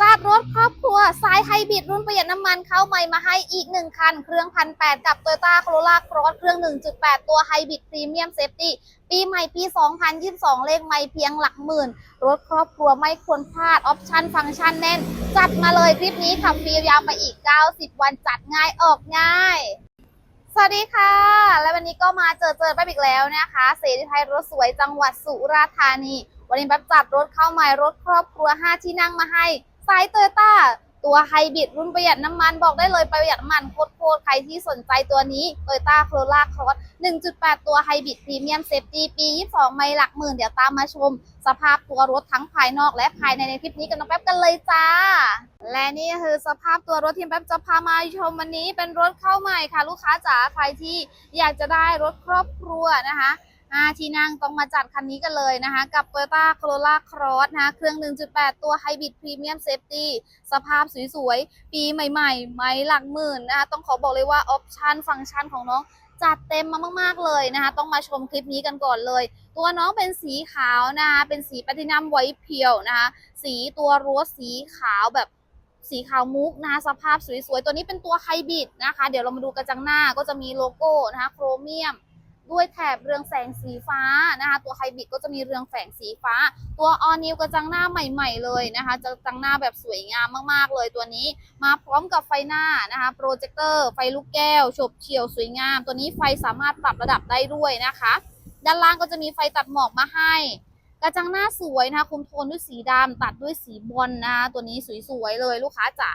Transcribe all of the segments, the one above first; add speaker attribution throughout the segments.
Speaker 1: จัดรถครอบครัวสายไฮบริดรุ่นประหยัดน้ำมันเข้าใหม่มาให้อีก 1 คัน เครื่องพันแกับ Toyota Corolla Cross เครื่อง 1.8 ตัวไฮบริดพรีเมียมเซฟตี้ปีใหม่ปี 2022 เลขไม่เพียงหลักหมื่น รถครอบครัวไม่ควรพลาด ออปชั่นฟังก์ชันแน่น จัดมาเลยคลิปนี้ขับฟรียาวไปอีก 90 วันจัดง่ายออกง่ายสวัสดีค่ะ และวันนี้ก็มาเจอเจอแป๊บอีกแล้วนะคะ เสรีไทยรถสวยจังหวัดสุราษฎร์ธานี วันนี้แป๊บจัดรถเข้าใหม่รถครอบครัว 5 ที่นั่งมาให้ สายโตโยต้าตัวไฮบริดรุ่นประหยัดน้ำมันบอกได้เลยประหยัดน้ำมันโคตรๆใครที่สนใจตัวนี้ Toyota Corolla Cross 1.8 ตัวไฮบริดพรีเมียมเซฟตี้ปี 22 ไม่หลักหมื่น เดี๋ยวตามมาชม สภาพตัวรถทั้งภายนอกและภายในในคลิปนี้กันน้องแป๊บกันเลยจ้า และนี่คือสภาพตัวรถที่แป๊บจะพามาชมวันนี้เป็นรถเข้าใหม่ค่ะ ลูกค้าจ๋าใครที่อยากจะได้รถครอบครัวนะคะ อาที่นั่งต้องมาจัดคันนี้กันเลยนะคะ กับ Toyota Corolla Cross นะคะเครื่อง 1.8 ตัว Hybrid Premium Safety สภาพสวยๆ ปีใหม่ๆ ไม่หลักหมื่นนะคะ ต้องขอบอกเลยว่าออปชันฟังก์ชันของน้องจัดเต็มมามาก ๆ เลยนะคะ ต้องมาชมคลิปนี้กันก่อนเลย ตัวน้องเป็นสีขาวนะคะ เป็นสีแพตินัมไวท์เพียวนะคะ สีตัวรั้วสีขาวแบบสีขาวมุกนะคะสภาพสวยๆ ตัวนี้เป็นตัวไฮบริดนะคะ เดี๋ยวเรามาดูกระจังหน้าก็จะมีโลโก้นะคะ โครเมียม ด้วยแถบเรืองแสงสีฟ้านะคะ ตัวไฮบริดก็จะมีเรืองแสงสีฟ้า ตัวออนิวกระจังหน้าใหม่ ๆ เลยนะคะกระจังหน้าแบบสวยงามมากๆเลยตัวนี้ มาพร้อมกับไฟหน้านะคะโปรเจคเตอร์ไฟลูกแก้วฉบเฉี่ยวสวยงาม ตัวนี้ไฟสามารถปรับระดับได้ด้วยนะคะ ด้านล่างก็จะมีไฟตัดหมอกมาให้กระจังหน้าสวยนะคะคุมโทนด้วยสีดำตัดด้วยสีบอลนะตัวนี้สวยๆเลยลูกค้าจ๋า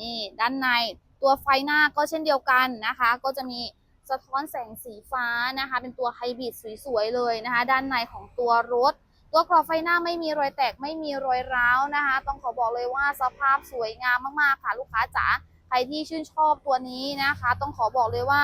Speaker 1: นี่ด้านในตัวไฟหน้าก็เช่นเดียวกันนะคะ ก็จะมี สะท้อนแสงสีฟ้านะคะ เป็นตัวไฮบริดสวยๆเลยนะคะ ด้านในของตัวรถ ตัวกรอบไฟหน้าไม่มีรอยแตกไม่มีรอยร้าวนะคะ ต้องขอบอกเลยว่าสภาพสวยงามมากๆค่ะลูกค้าจ๋าใครที่ชื่นชอบตัวนี้นะคะ ต้องขอบอกเลยว่า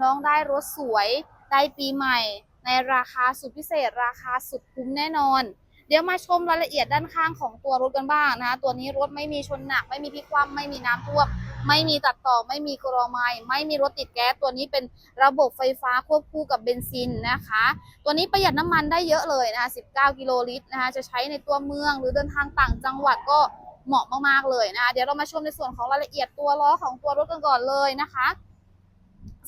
Speaker 1: น้องได้รถสวยได้ปีใหม่ ในราคาสุดพิเศษ ราคาสุดคุ้มแน่นอน เดี๋ยวมาชมรายละเอียดด้านข้างของตัวรถกันบ้างนะคะ ตัวนี้รถไม่มีชนหนัก ไม่มีพลิกคว่ำไม่มีน้ำท่วม ไม่มีตัดต่อไม่มีกรอไม้ไม่มีรถติดแก๊สตัวนี้เป็นระบบไฟฟ้าควบคู่กับเบนซินนะคะ ตัวนี้ประหยัดน้ำมันได้เยอะเลยนะคะ 19 กิโลลิตรนะคะจะใช้ในตัวเมืองหรือเดินทางต่างจังหวัดก็เหมาะมากๆเลยนะคะเดี๋ยวเรามาชมในส่วนของรายละเอียดตัวล้อของตัวรถกันก่อนเลยนะคะ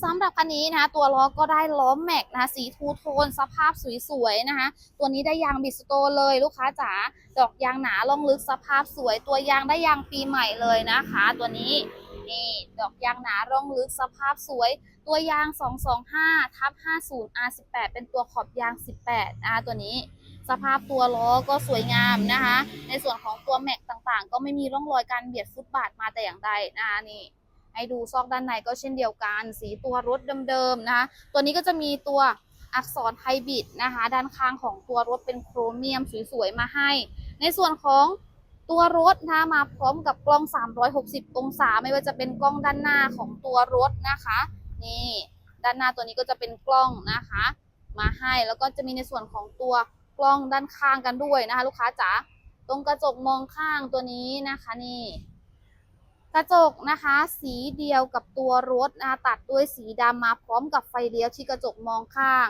Speaker 1: สำหรับคันนี้นะคะตัวล้อก็ได้ล้อแม็กนะคะสีทูโทนสภาพสวยๆนะคะ ตัวนี้ได้ยางบิสโตเลยลูกค้าจ๋าดอกยางหนาล่องลึกสภาพสวย ตัวยางได้ยางปีใหม่เลยนะคะ ตัวนี้ นี่ดอกยางหนาร่องลึกสภาพสวย ตัวยาง 225ทับ50 R18 เป็นตัวขอบยาง 18นะคะตัวนี้ สภาพตัวล้อก็สวยงามนะคะ ในส่วนของตัวแม็กต่างๆ ก็ไม่มีร่องรอยการเบียดฟุตบาทมาแต่อย่างใดนะคะนี่ให้ดูซอกด้านในก็เช่นเดียวกัน สีตัวรถเดิมๆนะคะตัวนี้ก็จะมีตัวอักษรไฮบริดนะคะ ด้านข้างของตัวรถเป็นโครเมียมสวยๆมาให้ ในส่วนของ ตัวรถนะมาพร้อมกับกล้อง 360 องศา ไม่ว่าจะเป็นกล้องด้านหน้าของตัวรถนะคะ นี่ด้านหน้าตัวนี้ก็จะเป็นกล้องนะคะ มาให้แล้วก็จะมีในส่วนของตัวกล้องด้านข้างกันด้วยนะคะ ลูกค้าจ๋าตรงกระจกมองข้างตัวนี้นะคะนี่กระจกนะคะสีเดียวกับตัวรถนะคะตัดด้วยสีดำมาพร้อมกับไฟเลี้ยวที่กระจกมองข้าง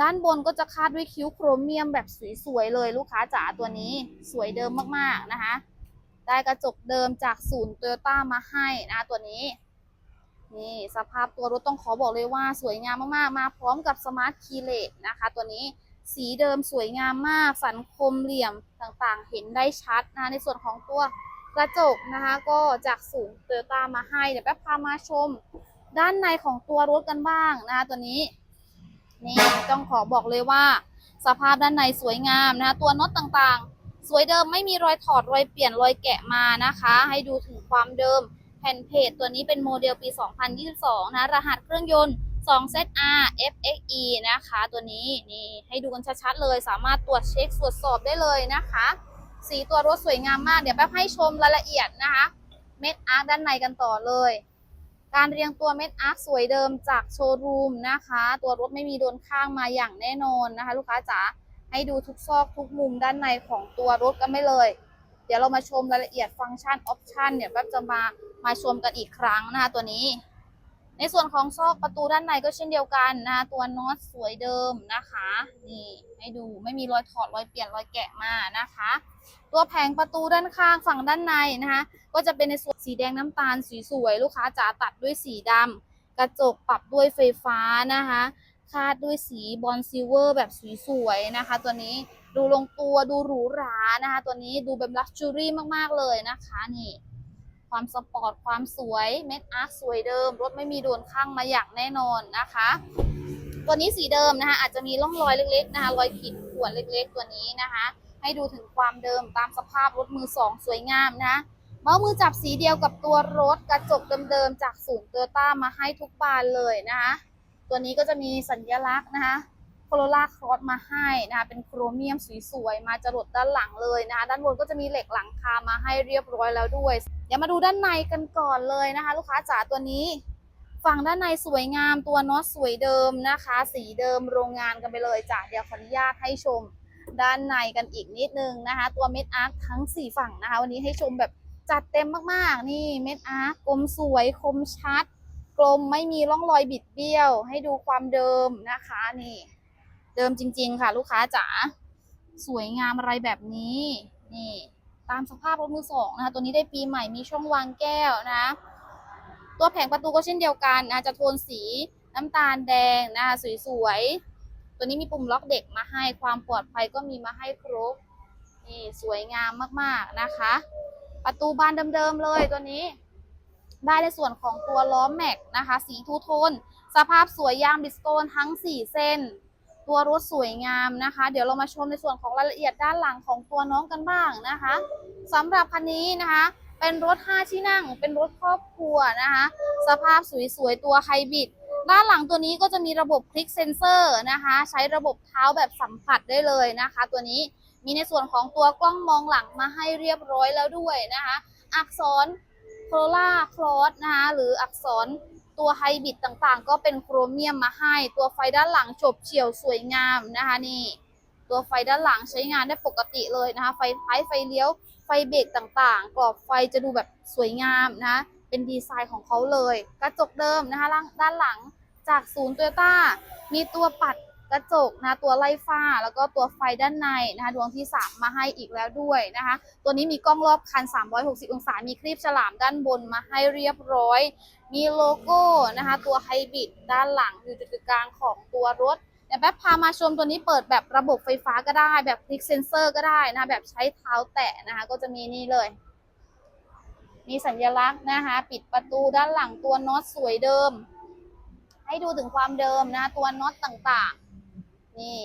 Speaker 1: ด้านบนก็จะคาดด้วยคิ้วโครเมียมแบบสวยๆเลยลูกค้าจ๋าตัวนี้สวยเดิมมากๆนะคะ ได้กระจกเดิมจากศูนย์โตโยต้ามาให้นะตัวนี้นี่สภาพตัวรถต้องขอบอกเลยว่าสวยงามมากๆ มาพร้อมกับสมาร์ทคีเลตนะคะ ตัวนี้สีเดิมสวยงามมาก สันคมเหลี่ยมต่างๆ เห็นได้ชัดนะในส่วนของตัวกระจกนะคะ ก็จากศูนย์โตโยต้ามาให้เดี๋ยวแป๊บพามาชม ด้านในของตัวรถกันบ้างนะคะตัวนี้ นี่ต้องขอบอกเลยว่า สภาพด้านในสวยงามนะคะตัวน็อตต่างๆ สวยเดิมไม่มีรอยถอดรอยเปลี่ยนรอยแกะมานะคะ ให้ดูถึงความเดิมแผ่นเพจตัวนี้เป็นโมเดลปี 2022 นะ รหัสเครื่องยนต์ 2ZR FXE นะคะ ตัวนี้นี่ให้ดูกันชัดๆเลย สามารถตรวจเช็คตรวจสอบได้เลยนะคะ สีตัวรถสวยงามมาก เดี๋ยวแป๊บให้ชมรายละเอียดนะคะ เม็ดอาร์ด้านในกันต่อเลย การเรียงตัวเม็ดอาร์คสวยเดิมจากโชว์รูมนะคะ ตัวรถไม่มีโดนข้างมาอย่างแน่นอนนะคะ ลูกค้าจ๋าให้ดูทุกซอกทุกมุมด้านในของตัวรถกันไม่เลย เดี๋ยวเรามาชมรายละเอียดฟังก์ชันออปชันเนี่ยแป๊บจะมามาชมกันอีกครั้งนะคะตัวนี้ ในส่วนของซอกประตูด้านในก็เช่นเดียวกันนะคะตัวน็อตสวยเดิมนะคะ นี่ให้ดูไม่มีรอยถอดรอยเปลี่ยนรอยแกะมานะคะ ตัวแผงประตูด้านข้างฝั่งด้านในนะคะ ก็จะเป็นในส่วนสีแดงน้ำตาลสีสวยลูกค้าจ๋าตัดด้วยสีดำกระจกปรับด้วยไฟฟ้านะคะคาดด้วยสีบอลซิลเวอร์แบบสวยๆนะคะ ตัวนี้ดูลงตัวดูหรูหรานะคะ ตัวนี้ดูเป็นลักชัวรี่มากๆเลยนะคะนี่ ความสปอร์ต ความสวย เม็ดอาร์คสวยเดิม รถไม่มีโดนข้างมาอย่างแน่นอนนะคะ ตัวนี้สีเดิมนะคะ อาจจะมีร่องรอยเล็กๆนะคะ รอยขีดข่วนเล็กๆ ตัวนี้นะคะ ให้ดูถึงความเดิมตามสภาพรถมือสองสวยงามนะเมาส์มือจับสีเดียวกับตัวรถกระจกเดิมๆจากศูนย์โตโยต้ามาให้ทุกบานเลยนะคะ ตัวนี้ก็จะมีสัญลักษณ์นะคะ โครล่าครอสมาให้นะคะเป็นโครเมียมสวยๆมาจรดด้านหลังเลยนะคะด้านบนก็จะมีเหล็กหลังคามาให้เรียบร้อยแล้วด้วย เดี๋ยวมาดูด้านในกันก่อนเลยนะคะ ลูกค้าจ๋าตัวนี้ ฝั่งด้านในสวยงามตัวน็อตสวยเดิมนะคะ สีเดิมโรงงานกันไปเลยจ้ะเดี๋ยวขออนุญาตให้ชมด้านในกันอีกนิดนึงนะคะ ตัวเม็ดอาร์คทั้ง 4 ฝั่งนะคะ วันนี้ให้ชมแบบจัดเต็มมากๆ นี่เม็ดอาร์คกลมสวยคมชัด กลมไม่มีร่องรอยบิดเบี้ยว ให้ดูความเดิมนะคะนี่ เดิมจริง ๆ ค่ะ ลูกค้าจ๋าสวยงามอะไรแบบนี้นี่ตามสภาพรถมือสองนะคะ ตัวนี้ได้ปีใหม่มีช่องวางแก้วนะ ตัวแผงประตูก็เช่นเดียวกันนะจะโทนสีน้ำตาลแดงนะคะสวยๆ ตัวนี้มีปุ่มล็อกเด็กมาให้ความปลอดภัยก็มีมาให้ครบนี่สวยงามมากๆนะคะ ประตูบานเดิมๆเลยตัวนี้ ได้ในส่วนของตัวล้อแม็กนะคะ สีทูโทน สภาพสวยยางบิสโตนทั้ง 4 เส้น ตัวรถสวยงามนะคะ เดี๋ยวเรามาชมในส่วนของรายละเอียดด้านหลังของตัวน้องกันบ้างนะคะสำหรับคันนี้นะคะ เป็นรถ 5 ที่นั่ง เป็นรถครอบครัวนะคะ สภาพสวยๆตัวไฮบริดด้านหลังตัวนี้ก็จะมีระบบคลิกเซนเซอร์นะคะ ใช้ระบบเท้าแบบสัมผัสได้เลยนะคะ ตัวนี้มีในส่วนของตัวกล้องมองหลังมาให้เรียบร้อยแล้วด้วยนะคะ อักษรโครล่าคลอสนะคะหรืออักษร ตัวไฮบริดต่างๆ ก็เป็นโครเมียมมาให้ ตัวไฟด้านหลังฉบเฉี่ยวสวยงามนะคะนี่ตัวไฟด้านหลังใช้งานได้ปกติเลยนะคะไฟท้ายไฟเลี้ยวไฟเบรกต่างๆ กรอบไฟจะดูแบบสวยงามนะเป็นดีไซน์ของเขาเลย กระจกเดิมนะคะล่างด้านหลังจากศูนย์โตโยต้ามีตัวปัด กระจกนะตัวไล่ฟ้า แล้วก็ตัวไฟด้านในนะคะดวงที่ 3 มาให้อีกแล้วด้วยนะคะ ตัวนี้มีกล้องรอบคัน 360 องศา มีครีบฉลามด้านบนมาให้เรียบร้อย มีโลโก้นะคะ ตัวไฮบริดด้านหลังอยู่จุดกลางของตัวรถเดี๋ยวแป๊บพามาชมตัวนี้เปิดแบบระบบไฟฟ้าก็ได้ แบบคลิกเซนเซอร์ก็ได้นะะแบบใช้เท้าแตะนะคะ ก็จะมีนี่เลย มีสัญลักษณ์นะคะ ปิดประตูด้านหลังตัวน็อตสวยเดิม ให้ดูถึงความเดิมนะ ตัวน็อตต่าง นี่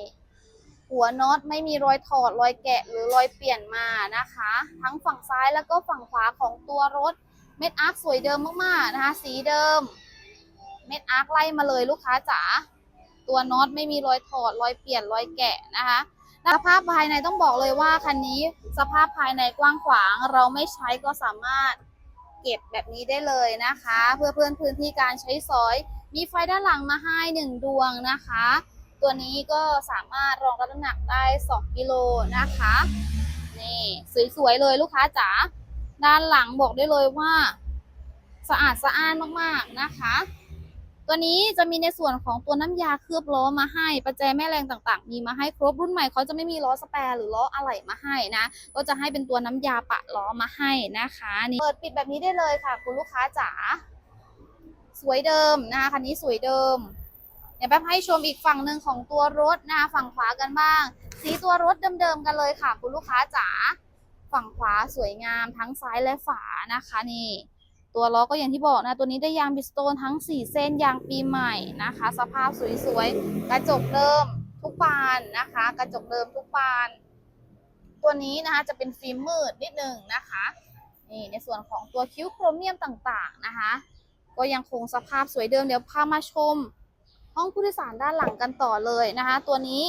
Speaker 1: หัวน็อตไม่มีรอยถอดรอยแกะหรือรอยเปลี่ยนมานะคะ ทั้งฝั่งซ้ายแล้วก็ฝั่งขวาของตัวรถเม็ดอาร์คสวยเดิมมากๆนะคะ สีเดิม เม็ดอาร์คไล่มาเลยลูกค้าจ๋าตัวน็อตไม่มีรอยถอดรอยเปลี่ยนรอยแกะนะคะสภาพภายในต้องบอกเลยว่าคันนี้สภาพภายในกว้างขวาง เราไม่ใช้ก็สามารถเก็บแบบนี้ได้เลยนะคะ เพื่อเพิ่มพื้นที่การใช้สอย มีไฟด้านหลังมาให้หนึ่งดวงนะคะ ตัวนี้ก็สามารถรองรับน้ำหนักได้ 2 กิโลนะคะ นี่สวยๆเลยลูกค้าจ๋า ด้านหลังบอกได้เลยว่า สะอาดสะอ้านมากๆนะคะ ตัวนี้จะมีในส่วนของตัวน้ำยาเคลือบล้อมาให้ประแจแม่แรงต่างๆ มีมาให้ครบรุ่นใหม่เขาจะไม่มีล้อสแปรหรือล้ออะไหล่มาให้นะ ก็จะให้เป็นตัวน้ำยาปะล้อมาให้นะคะนี่เปิดปิดแบบนี้ได้เลยค่ะ คุณลูกค้าจ๋า สวยเดิมนะคะคันนี้สวยเดิม เดี๋ยวแป๊บให้ชมอีกฝั่งหนึ่งของตัวรถนะฝั่งขวากันบ้าง สีตัวรถเดิมๆกันเลยค่ะ คุณลูกค้าจ๋าฝั่งขวาสวยงามทั้งซ้ายและฝานะคะนี่ตัวล้อก็อย่างที่บอกนะ ตัวนี้ได้ยางบิสโตนทั้ง 4 เส้นยางปีใหม่นะคะ สภาพสวยๆ กระจกเดิมทุกบานนะคะ กระจกเดิมทุกบาน ตัวนี้นะคะจะเป็นฟิล์มมืดนิดนึงนะคะนี่ในส่วนของตัวคิ้วโครเมียมต่างๆนะคะ ก็ยังคงสภาพสวยเดิมเดี๋ยวพามาชม ห้องผู้โดยสารด้านหลังกันต่อเลยนะคะ ตัวนี้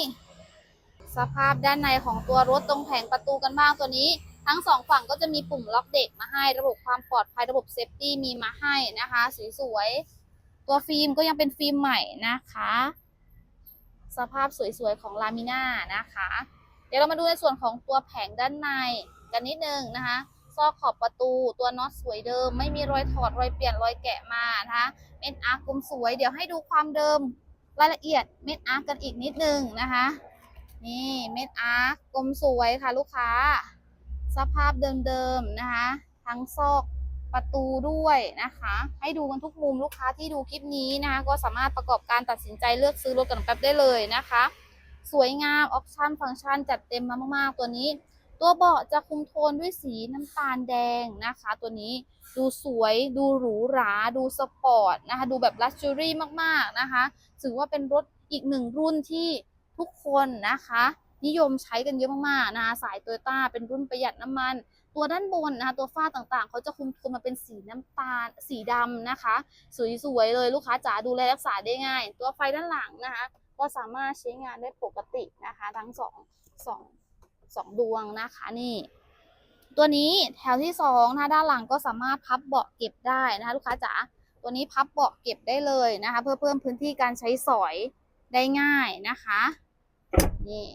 Speaker 1: สภาพด้านในของตัวรถตรงแผงประตูกันบ้างตัวนี้ ทั้งสองฝั่งก็จะมีปุ่มล็อกเด็กมาให้ระบบความปลอดภัยระบบเซฟตี้มีมาให้นะคะสวยๆตัวฟิล์มก็ยังเป็นฟิล์มใหม่นะคะ สภาพสวยๆของลามิน่านะคะ เดี๋ยวเรามาดูในส่วนของตัวแผงด้านในกันนิดนึงนะคะ ซอกขอบประตู ตัวน็อตสวยเดิม ไม่มีรอยถอดรอยเปลี่ยนรอยแกะมานะคะเม็ดอาร์กลมสวย เดี๋ยวให้ดูความเดิมรายละเอียดเม็ดอาร์กันอีกนิดนึงนะคะ นี่เม็ดอาร์กกลมสวยค่ะลูกค้า สภาพเดิมๆนะคะ ทั้งซอกประตูด้วยนะคะ ให้ดูกันทุกมุมลูกค้าที่ดูคลิปนี้นะคะก็สามารถประกอบการตัดสินใจเลือกซื้อรถกันแป๊บได้เลยนะคะ สวยงามออปชั่นฟังก์ชันจัดเต็มมามากๆตัวนี้ ตัวเบาะจะคุมโทนด้วยสีน้ำตาลแดงนะคะ ตัวนี้ดูสวยดูหรูหรา ดูสปอร์ตนะคะ ดูแบบลักชัวรี่มากๆนะคะ ถือว่าเป็นรถอีกหนึ่งรุ่นที่ทุกคนนะคะ นิยมใช้กันเยอะมากๆนะคะสายโตโยต้าเป็นรุ่นประหยัดน้ำมัน ตัวด้านบนนะคะ ตัวฝ้าต่างๆ เขาจะคุมโทนมาเป็นสีน้ำตาลสีดำนะคะ สวยๆเลยลูกค้าจ๋าดูแลรักษาได้ง่าย ตัวไฟด้านหลังนะคะ ก็สามารถใช้งานได้ปกตินะคะ ทั้งสองสอง สองดวงนะคะนี่ ตัวนี้แถวที่สองนะด้านหลังก็สามารถพับเบาะเก็บได้นะคะลูกค้าจ๋าตัวนี้พับเบาะเก็บได้เลยนะคะ เพื่อเพิ่มพื้นที่การใช้สอยได้ง่ายนะคะนี่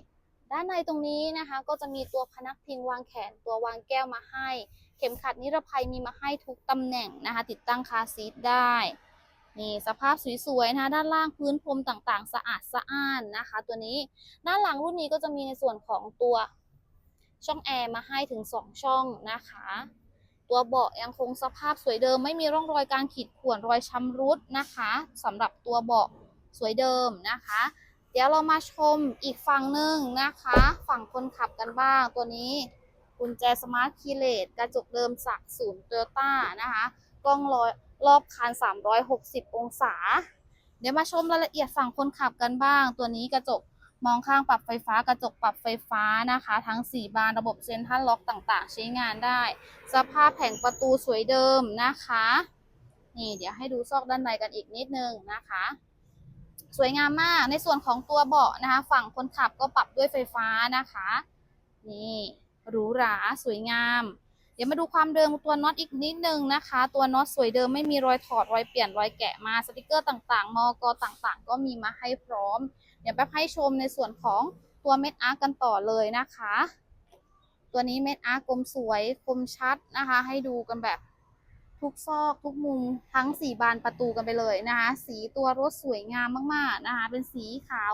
Speaker 1: ด้านในตรงนี้นะคะก็จะมีตัวพนักพิงวางแขนตัววางแก้วมาให้ เข็มขัดนิรภัยมีมาให้ทุกตำแหน่งนะคะ ติดตั้งคาซีทได้นี่สภาพสวยๆนะด้านล่างพื้นพรมต่างๆ สะอาดสะอ้านนะคะ ตัวนี้ด้านหลังรุ่นนี้ก็จะมีในส่วนของตัว ช่องแอร์มาให้ถึง 2 ช่องนะคะ ตัวเบาะยังคงสภาพสวยเดิม ไม่มีร่องรอยการขีดข่วนรอยชำรุดนะคะสำหรับตัวเบาะสวยเดิมนะคะ เดี๋ยวเรามาชมอีกฝั่งหนึ่งนะคะ ฝั่งคนขับกันบ้างตัวนี้กุญแจสมาร์ทคีเลสกระจกเดิมจากศูนย์โตโยต้านะคะกล้องรอยรอบคัน 360 องศา เดี๋ยวมาชมรายละเอียดฝั่งคนขับกันบ้าง ตัวนี้กระจก มองข้างปรับไฟฟ้ากระจกปรับไฟฟ้านะคะ ทั้ง 4 บานระบบเซ็นทรัลล็อกต่างๆ ใช้งานได้ สภาพแผงประตูสวยเดิมนะคะ นี่เดี๋ยวให้ดูซอกด้านในกันอีกนิดนึงนะคะ สวยงามมากในส่วนของตัวเบาะนะคะ ฝั่งคนขับก็ปรับด้วยไฟฟ้านะคะ นี่หรูหราสวยงาม เดี๋ยวมาดูความเดิมตัวน็อตอีกนิดนึงนะคะ ตัวน็อตสวยเดิมไม่มีรอยถอดรอยเปลี่ยนรอยแกะมาสติกเกอร์ต่างๆ มอกต่างๆ ก็มีมาให้พร้อม เดี๋ยวแป๊บให้ชมในส่วนของตัวเม็ดอาร์กันต่อเลยนะคะ ตัวนี้เม็ดอาร์กลมสวยคมชัดนะคะ ให้ดูกันแบบทุกซอกทุกมุมทั้งสีบานประตูกันไปเลยนะคะ สีตัวรถสวยงามมากๆนะคะ เป็นสีขาว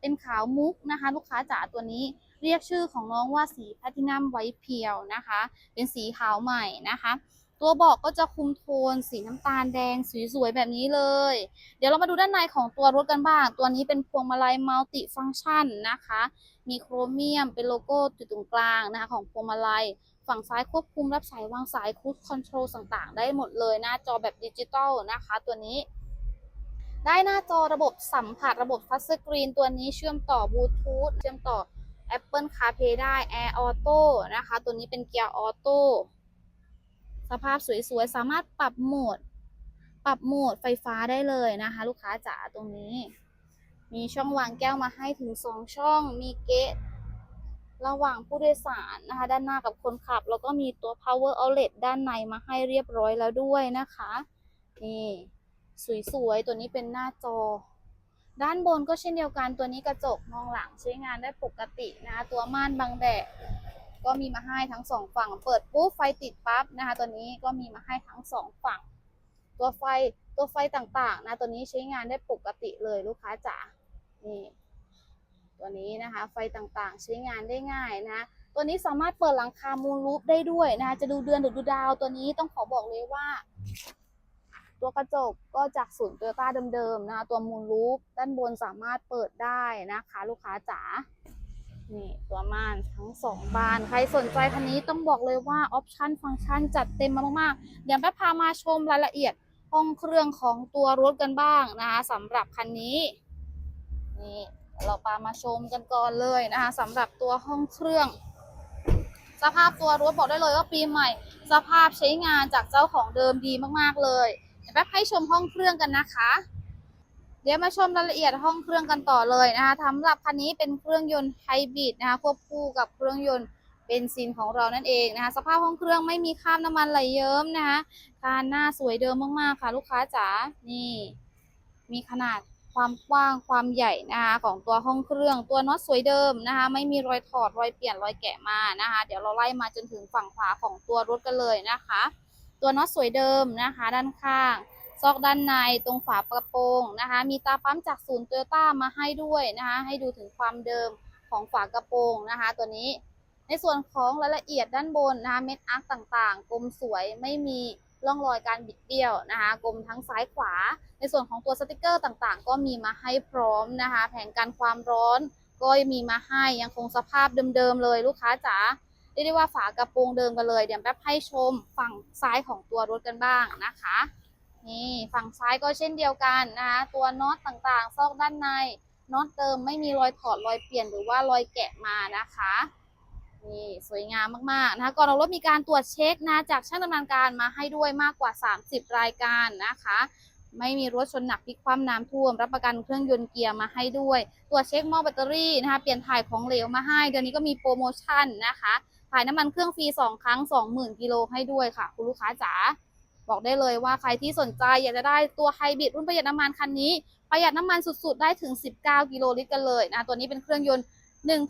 Speaker 1: เป็นขาวมุกนะคะ ลูกค้าจ๋าตัวนี้เรียกชื่อของน้องว่าสีแพลตินัมไวท์เพียวนะคะ เป็นสีขาวใหม่นะคะ ตัวเบอกก็จะคุมโทน สีน้ำตาลแดงสวยๆแบบนี้เลย เดี๋ยวเรามาดูด้านในของตัวรถกันบ้าง ตัวนี้เป็นพวงมาลัยมัลติฟัง c t ชันนะคะ มีโครเมียมเป็นโลโก้จุดตรงกลางนะคะของพวงมาลัย ฝั่งซ้ายควบคุมรับสายวางสายคูดคอนโทรลต่างๆ ได้หมดเลยหน้าจอแบบดิจิตอลนะคะ ตัวนี้ได้หน้าจอระบบสัมผัสระบบทัชสกรีนตัวนี้เชื่อมต่อบลูทูธเชื่อมต่อ Apple CarPlay ได้ Air Auto นะคะ ตัวนี้เป็นเกียร์ออโต้ สภาพสวยๆ สามารถปรับโหมด ปรับโหมดไฟฟ้าได้เลยนะคะ ลูกค้าจ๋าตรงนี้ มีช่องวางแก้วมาให้ถึง2ช่อง มีเกตระหว่างผู้โดยสารนะคะ ด้านหน้ากับคนขับ แล้วก็มีตัว power outlet ด้านในมาให้เรียบร้อยแล้วด้วยนะคะ นี่สวยๆ ตัวนี้เป็นหน้าจอ ด้านบนก็เช่นเดียวกันตัวนี้กระจกมองหลังใช้งานได้ปกตินะคะตัวม่านบังแดด ก็มีมาให้ทั้งสองฝั่ง เปิดปุ๊บไฟติดปั๊บนะคะตัวนี้ก็มีมาให้ทั้งสองฝั่ง ตัวไฟตัวไฟต่างๆนะตัวนี้ใช้งานได้ปกติเลยลูกค้าจ๋านี่ตัวนี้นะคะไฟต่างๆ ใช้งานได้ง่ายนะตัวนี้สามารถเปิดหลังคามูลรูปได้ด้วยนะคะจะดูเดือนหรือดูดาวตัวนี้ต้องขอบอกเลยว่า ตัวกระจกก็จากศูนย์โตโยต้าเดิมๆนะคะตัวมูลรูปด้านบนสามารถเปิดได้นะคะ ลูกค้าจ๋า นี่ตัวม่านทั้งสองบาน ใครสนใจคันนี้ต้องบอกเลยว่าออปชันฟังก์ชันจัดเต็มมามากๆ เดี๋ยวแป๊บพามาชมรายละเอียดห้องเครื่องของตัวรถกันบ้างนะคะสำหรับคันนี้ นี่เราปามาชมกันก่อนเลยนะคะสำหรับตัวห้องเครื่อง สภาพตัวรถบอกได้เลยว่าปีใหม่ สภาพใช้งานจากเจ้าของเดิมดีมากๆเลยเดี๋ยวแป๊บให้ชมห้องเครื่องกันนะคะ เดี๋ยวมาชมรายละเอียดห้องเครื่องกันต่อเลยนะคะสำหรับคันนี้เป็นเครื่องยนต์ไฮบริดนะคะควบคู่กับเครื่องยนต์เบนซินของเรานั่นเองนะคะสภาพห้องเครื่องไม่มีคราบน้ำมันไหลเยิ้มนะคะคานหน้าสวยเดิมมากๆค่ะ ลูกค้าจ๋านี่ มีขนาดความกว้างความใหญ่นะคะของตัวห้องเครื่องตัวน็อตสวยเดิมนะคะไม่มีรอยถอดรอยเปลี่ยนรอยแกะมานะคะเดี๋ยวเราไล่มาจนถึงฝั่งขวาของตัวรถกันเลยนะคะ ตัวน็อตสวยเดิมนะคะ ด้านข้าง ซอกด้านในตรงฝากระโปรงนะคะ มีตาปั๊มจากศูนย์โตโยต้ามาให้ด้วยนะคะ ให้ดูถึงความเดิมของฝากระโปรงนะคะ ตัวนี้ในส่วนของรายละเอียดด้านบนนะคะเม็ดอาร์คต่างๆกลมสวยไม่มีร่องรอยการบิดเบี้ยวนะคะกลมทั้งซ้ายขวา ในส่วนของตัวสติกเกอร์ต่างๆ ก็มีมาให้พร้อมนะคะ แผงกันความร้อนก็มีมาให้ยังคงสภาพเดิมๆเลยลูกค้าจ๋าเรียกได้ว่าฝากระโปรงเดิมกันเลย เดี๋ยวแป๊บให้ชมฝั่งซ้ายของตัวรถกันบ้างนะคะ นี่ฝั่งซ้ายก็เช่นเดียวกันนะคะตัวน็อตต่างๆ ซอกด้านในน็อตเดิมไม่มีรอยถอดรอยเปลี่ยนหรือว่ารอยแกะมานะคะนี่สวยงามมากๆนะคะก่อนออกรถมีการตรวจเช็คนะจากช่างดำเนินการมาให้ด้วยมากกว่า 30 รายการนะคะ ไม่มีรถชนหนักพลิกคว่ำน้ำท่วม รับประกันเครื่องยนต์เกียร์มาให้ด้วย ตรวจเช็คหม้อแบตเตอรี่นะคะ เปลี่ยนถ่ายของเหลวมาให้ เดือนนี้ก็มีโปรโมชั่นนะคะ ถ่ายน้ำมันเครื่องฟรี 2 ครั้ง 20,000 กิโลให้ด้วยค่ะ คุณลูกค้าจ๋า บอกได้เลยว่าใครที่สนใจอยากจะได้ตัวไฮบริดรุ่นประหยัดน้ำมันคันนี้ประหยัดน้ำมันสุดๆ ได้ถึง 19 กิโลลิตรกันเลยนะตัวนี้เป็นเครื่องยนต์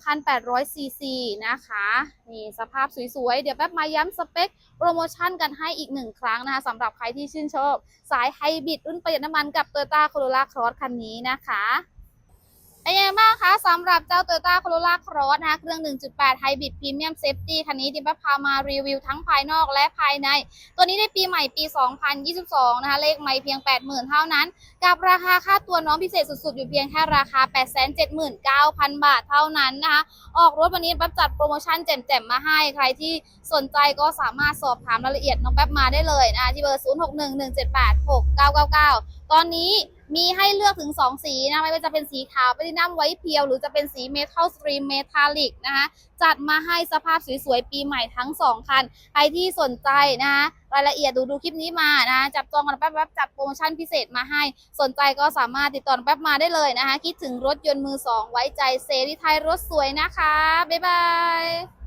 Speaker 1: 1,800 ซีซีนะคะนี่สภาพสวยๆ เดี๋ยวแป๊บมาย้ำสเปค โปรโมชั่นกันให้อีกหนึ่งครั้งนะคะสำหรับใครที่ชื่นชอบ สายไฮบริดรุ่นประหยัดน้ำมันกับ Toyota Corolla Cross คันนี้นะคะ เป็นยังไงบ้างคะสำหรับเจ้า Toyota Corolla Cross นะคะเครื่อง 1.8 Hybrid Premium Safety คันนี้ดิบพามารีวิวทั้งภายนอกและภายใน ตัวนี้ได้ปีใหม่ปี 2022 นะคะ เลขใหม่เพียง 80,000 เท่านั้น กับราคาค่าตัวน้องพิเศษสุดๆ อยู่เพียงแค่ราคา 879,000 บาทเท่านั้นนะคะ ออกรถวันนี้แป๊บจัดโปรโมชั่นแจ่มๆมาให้ ใครที่สนใจก็สามารถสอบถามรายละเอียดน้องแป๊บมาได้เลยนะคะที่เบอร์ 0611786999 ตอนนี้ มีให้เลือกถึง 2 สีนะไม่ว่าจะเป็นสีขาวไปดินัมไว้เพียว หรือจะเป็นสีเมทัลสตรีมเมทัลลิกนะคะจัดมาให้สภาพสวยๆ ปีใหม่ทั้ง 2 คัน ใครที่สนใจนะคะรายละเอียดดูดูคลิปนี้มานะจับจองกันแป๊บๆจัดโปรโมชั่นพิเศษมาให้ สนใจก็สามารถติดต่อแป๊บมาได้เลยนะคะคิดถึงรถยนต์มือสองไว้ใจเซรีไทยรถสวยนะคะ บ๊ายบาย